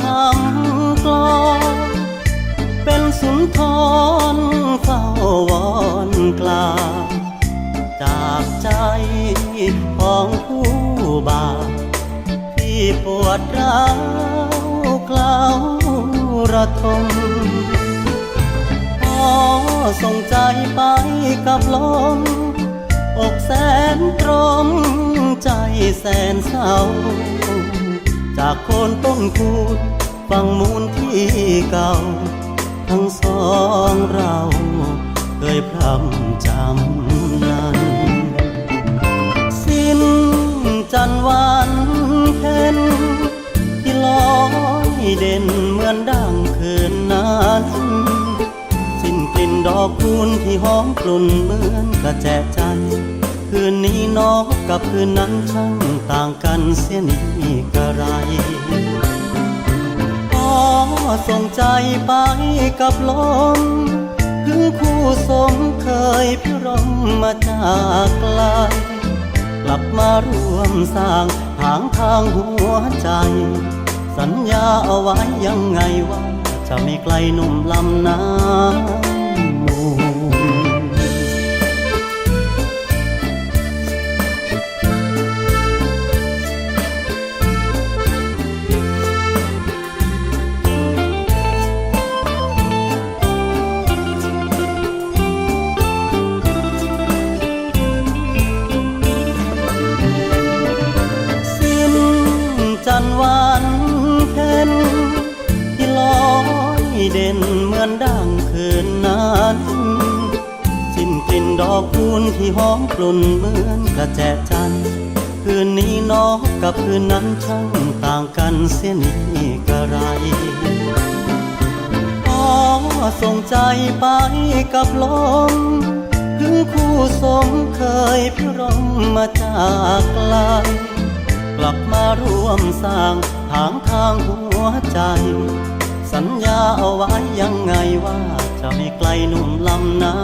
คำกลอนเป็นสุนทรเฝ้าวอนกลาจากใจของผู้บาปที่ปวดร้าวกล่าวระทมพอส่งใจไปกับลมอกแสนตรมใจแสนเศร้า จากโคนต้นคูดฟังมูลที่เก่า ทั้งสองเราเคยพร่ำจำนั้น สิ้นจันทร์วันเพ็ญที่ลอยเด่นเหมือนดังคืนนั้นสิ้นกลิ่นดอกคูณที่หอมกลุ่นเหมือนกระแจใจ คืนนี้นอกกับคืนนั้นช่างต่างกันเสียนี่กระไรขอส่งใจไปกับลมถึงคู่สมเคยพิรมมาจากไกลกลับมาร่วมสร้างทางทางหัวใจ สัญญาเอาไว้ยังไงว่าจะไม่ไกลหนุ่มลำน้ำ เด่นเหมือนดังคืนนั้นสิ้นกลิ่นดอกคูณที่หอมกลุ่นเหมือนกระแจจันคืนนี้นอกกับคืนนั้นช่างต่างกันเสียนี่กระไรขอส่งใจไปกับลมถึงคู่สมเคยพิรมมาจากไกลกลับมาร่วมสร้างทางทางหัวใจ สัญญาเอาไว้ยังไงว่า จะไม่ไกลหนุ่มลำนา